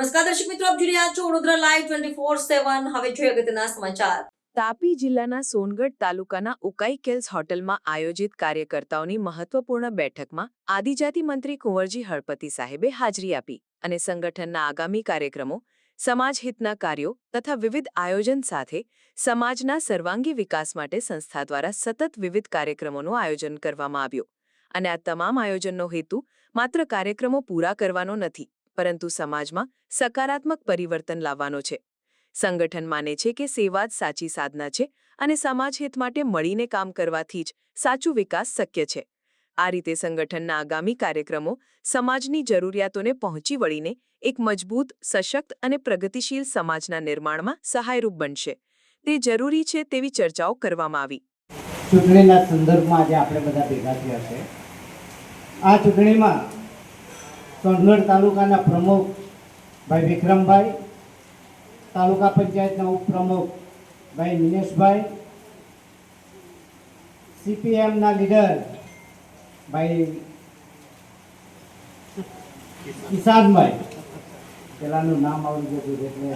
નમસ્કાર દર્શક મિત્રો, આપ જોઈ રહ્યા છો Vadodara live twenty four seven હવે જોઈએ અગત્યના સમાચાર. તાપી જિલ્લાના સોનગઢ તાલુકાના ઉકાઈ કેલ્સ હોટલમાં આયોજિત કાર્યકર્તાઓની મહત્વપૂર્ણ બેઠકમાં આદિજાતિ મંત્રી કુંવરજી હળપતિ સાહેબે હાજરી આપી અને સંગઠનના આગામી કાર્યક્રમો, સમાજહિતના કાર્યો તથા વિવિધ આયોજન સાથે સમાજના સર્વાંગી વિકાસ માટે સંસ્થા દ્વારા સતત વિવિધ કાર્યક્રમોનું આયોજન કરવામાં આવ્યું. અને આ તમામ આયોજનનો હેતુ માત્ર કાર્યક્રમો પૂરા કરવાનો નથી પરંતુ સમાજમાં સકારાત્મક પરિવર્તન લાવવાનો છે. સંગઠન માને છે કે સેવા જ સાચી સાધના છે અને સમાજ હિત માટે મળીને કામ કરવાથી જ સાચું વિકાસ શક્ય છે. આ રીતે સંગઠનના આગામી કાર્યક્રમો સમાજની જરૂરિયાતોને પહોંચી વળીને એક મજબૂત, સશક્ત અને પ્રગતિશીલ સમાજના નિર્માણમાં સહાયરૂપ બનશે. તે જરૂરી છે તેવી ચર્ચાઓ કરવામાં આવી. ચૂંટણીના સંદર્ભમાં આજે આપણે બધા ભેગા થયા છે. આ ચૂંટણીમાં સોનગઢ તાલુકાના પ્રમુખ ભાઈ વિક્રમભાઈ, તાલુકા પંચાયતના ઉપપ્રમુખ ભાઈ મિનેશભાઈ સીપીએમના લીડર ભાઈ કિસાનભાઈ. પેલાનું નામ આવડી જતું એટલે